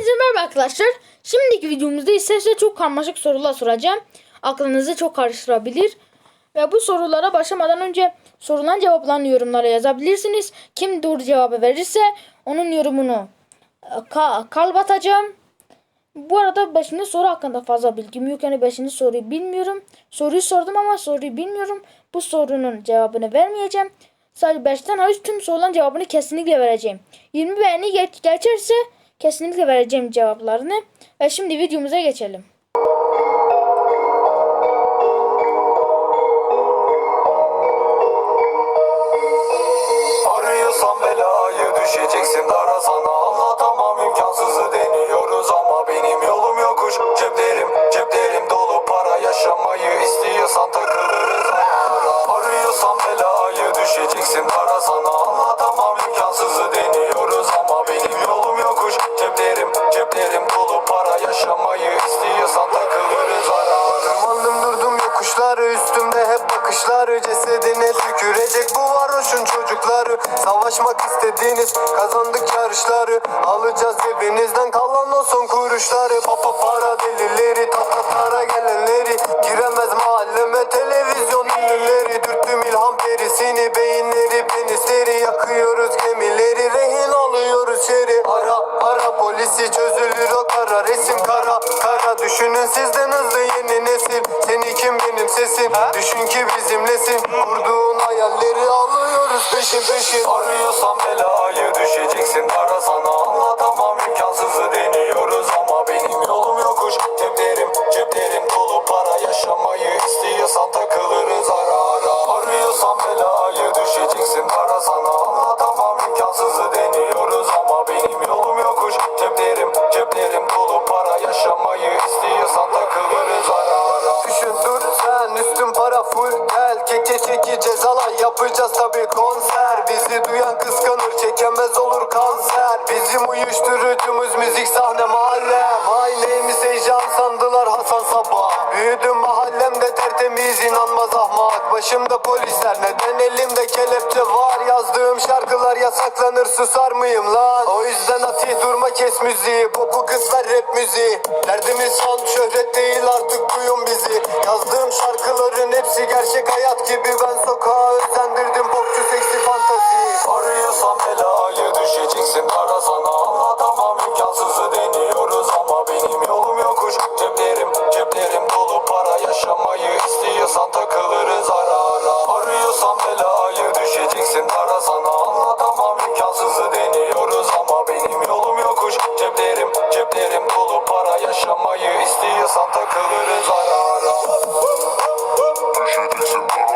Hepinize merhaba arkadaşlar. Şimdiki videomuzda ise size çok karmaşık sorular soracağım. Aklınızı çok karıştırabilir. Ve bu sorulara başlamadan önce sorulan cevaplarını yorumlara yazabilirsiniz. Kim doğru cevabı verirse onun yorumunu e, ka kalp atacağım. Bu arada 5. soru hakkında fazla bilgim yok. Yani 5. soruyu bilmiyorum. Soruyu sordum ama soruyu bilmiyorum. Bu sorunun cevabını vermeyeceğim. Sadece 5'ten hariç tüm sorulan cevabını kesinlikle vereceğim. 20 beğeni geç geçerse kesinlikle vereceğim cevaplarını. Ve şimdi videomuza geçelim. Arıyorsan belayı düşeceksin para sana bakışları Cesedine tükürecek bu varoşun çocukları. Savaşmak istediğiniz kazandık yarışları. Alacağız cebinizden kalan o son kuruşları. Papa para delileri tatlılara Düşünün sizden hızlı yeni nesil. Seni kim benim sesim? Düşün ki bizimlesin. Kurduğun hayalleri alıyoruz peşin peşin. Arıyorsan belayı düşeceksin Bizi duyan kıskanır çekemez olur kanser. Bizim uyuşturucumuz müzik sahne mahalle. My name is heyecan sandılar Hasan Sabah. Büyüdüm mahallemde tertemiz inanmaz ahmak. Başımda polisler neden elimde kelepçe var? Yazdığım şarkılar yasaklanır susar mıyım lan? O yüzden atih durma kes müziği. Popu kız ver rap müziği. Derdimiz son şöhret değil artık duyun bizi. Yazdığım şarkıların hepsi gerçek hayat Tam belaya düşeceksin para sana Anlatamam. İmkansızı deniyoruz ama benim yolum yokuş. Ceplerim ceplerim dolu para yaşamayı istiyorsan takılırız ara ara. Arıyorsan belaya düşeceksin para sana Anlatamam. İmkansızı deniyoruz ama benim yolum yokuş. Ceplerim ceplerim dolu para yaşamayı istiyorsan takılırız ara ara. Düşeceksin para